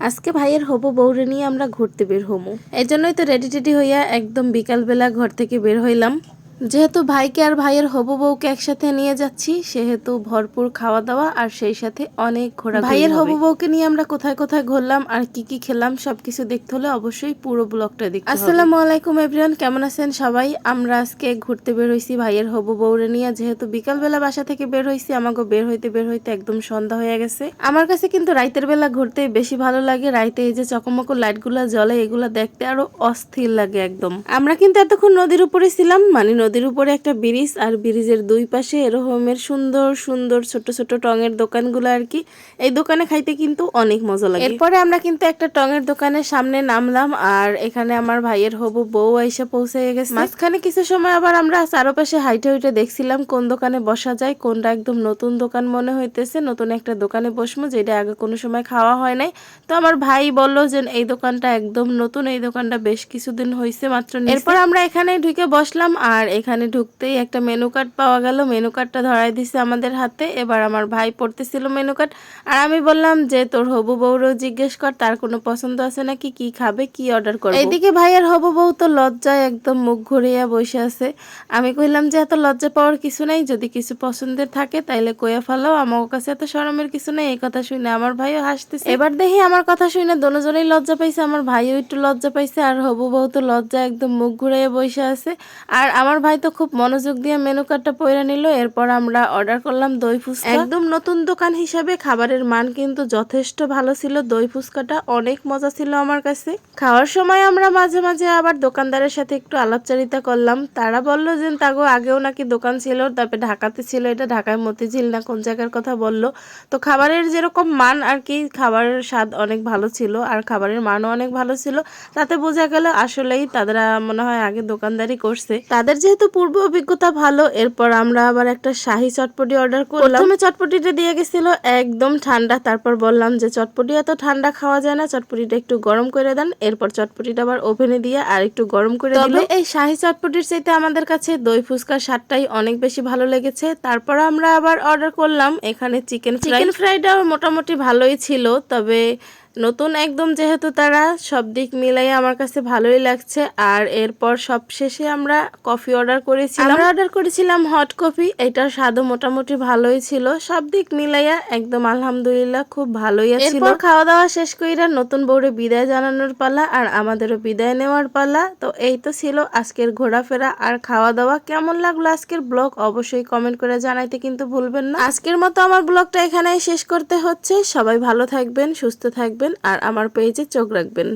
আজকে ভাইয়ের হব বৌরে নিয়ে আমরা ঘুরতে বের হমু এই জন্যই তো রেডি টেডি হইয়া একদম বিকালবেলা ঘর থেকে বের হইলাম। যেহেতু ভাইকে আর ভাইয়ের হবু বউকে একসাথে নিয়ে যাচ্ছি সেহেতু ভরপুর খাওয়া দাওয়া আর সেই সাথে অনেক ঘোরা ভাইয়ের হবু বউকে নিয়ে আমরা কোথায় কোথায় ঘুরলাম আর কি কি খেলাম সবকিছু দেখতে হলে অবশ্যই পুরো ব্লগটা দেখতে আসসালামু আলাইকুম এভরিওয়ান কেমন আছেন সবাই? আমরা আজকে ঘুরতে বের হইছি ভাইয়ের হবু বউরে নিয়ে। যেহেতু বিকালবেলা বাসা থেকে বের হইছি আমাকে বের হইতে বের হইতে একদম সন্ধ্যা হয়ে গেছে। আমার কাছে কিন্তু রাইতের বেলা ঘুরতে বেশি ভালো লাগে। রাইতে এই যে চকমকো লাইটগুলো জ্বলে এগুলো দেখতে আরও অস্থির লাগে একদম। আমরা কিন্তু এতক্ষণ নদীর উপরে ছিলাম মানে নদীর উপরে একটা ব্রিজ আর ব্রিজের দুই পাশে এরকমের সুন্দর সুন্দর ছোট ছোট টঙের দোকানগুলো আর কি। এই দোকানে খাইতে কিন্তু অনেক মজা লাগে। এরপরে আমরা কিন্তু একটা টঙের দোকানের সামনে নামলাম আর এখানে আমার ভাইয়ের হবু বউ এসে পৌঁছে গেছে। মাঝখানে কিছু সময় আবার আমরা চারপাশে হাইটে হাইটে দেখছিলাম কোন দোকানে বসা যায় কোনটা একদম নতুন দোকান মনে হইতেছে নতুন একটা দোকানে বসবো যেটা আগে কোনো সময় খাওয়া হয় নাই। তো আমার ভাই বলল যে এই দোকানটা একদম নতুন এই দোকানটা বেশ কিছুদিন হয়েছে মাত্র এরপর আমরা এখানে ঢুকে বসলাম আর এখানে ঢুকতেই একটা মেনু কার্ড পাওয়া গেল। মেনু কার্ডটা ধরাই দিছে আমাদের হাতে। এবার আমার ভাই পড়তেছিল মেনু কার্ড আর আমি বললাম যে, তোর হবু বউরও জিজ্ঞেস কর, তার কোনো পছন্দ আছে নাকি? কি খাবে? কি অর্ডার করবে? এইদিকে ভাইয়ের হবু বউ তো লজ্জায় একদম মুখ ঘুরিয়া বসে আছে। আমি কইলাম যে, এত লজ্জা পাওয়ার কিছু নাই। যদি কিছু পছন্দের থাকে, তাইলে কইয়া ফেলাও। আমার কাছে এত শরমের কিছু নেই, এই কথা শুনে আমার ভাইও হাসতেছে। এবার দেখি আমার কথা শুনে দোনোজনেই লজ্জা পাইছে। আমার ভাইও একটু লজ্জা পাইছে। আর হবু বউ তো লজ্জা একদম মুখ ঘুরাইয়া বসে আছে। আর আমার ভাই তো খুব মনোযোগ দিয়ে মেনু কার্ডটা পয়রা নিল, এরপর আমরা অর্ডার করলাম দই ফুচকা। একদম নতুন দোকান হিসাবে খাবারের মান কিন্তু যথেষ্ট ভালো ছিল, দই ফুচকাটা অনেক মজা ছিল আমার কাছে। খাওয়ার সময় আমরা মাঝে মাঝে আবার দোকানদারের সাথে একটু আলাপচারিতা করলাম। তারা বলল যে, তাগো, আগেও নাকি দোকান ছিল, তারপরে ঢাকাতে ছিল এটা, ঢাকায় মতিঝিল না, কোন জায়গার কথা বলল? তো খাবারের যেরকম মান আর কি, খাবারের স্বাদ অনেক ভালো ছিল আর খাবারের মানও অনেক ভালো ছিল। তাতে বোঝা গেল আসলেই তারা মনে হয় আগে দোকানদারি করছে। তাদের যেহেতু পূর্ব অভিজ্ঞতা ভালো এরপর আমরা আবার একটা শাহি চটপটি অর্ডার করলাম। প্রথমে চটপটিটা দিয়ে গেছিল একদম ঠান্ডা তারপর বললাম যে চটপটি এত ঠান্ডা খাওয়া যায় না চটপটিটা একটু গরম করে দেন এরপর চটপটিটা আবার ওভেনে দিয়ে আর একটু গরম করে দিল। এই শাহি চটপটির চাইতে আমাদের কাছে দই ফুচকার স্বাদটাই অনেক বেশি ভালো লেগেছে। তারপর আমরা আবার অর্ডার করলাম এখানে চিকেন চিকেন ফ্রাইটাও মোটামুটি ভালোই ছিল তবে নতুন একদম যেহেতু তারা সব দিক মিলাই আমার কাছে ভালোই লাগছে। আর এরপর সব শেষে আমরা কফি অর্ডার করেছিলাম। আমরা অর্ডার করেছিলাম হট কফি এটার স্বাদও মোটামুটি ভালোই ছিল। সব দিক মিলাইয়া একদম আলহামদুলিল্লাহ খুব ভালোই আছে এরপর খাওয়া দাওয়া শেষ কইরা নতুন বউরে বিদায় জানানোর পালা আর আমাদেরও বিদায় নেওয়ার পালা। তো এই তো ছিল আজকের ঘোরাফেরা। আর খাওয়া দাওয়া কেমন লাগল আজকের ব্লগ অবশ্যই কমেন্ট করে জানাইতে কিন্তু ভুলবেন না। আজকের মতো আমার ব্লগটা এখানেই শেষ করতে হচ্ছে। সবাই ভালো থাকবেন সুস্থ থাকবেন। আর আমার পেজে চোখ রাখবেন।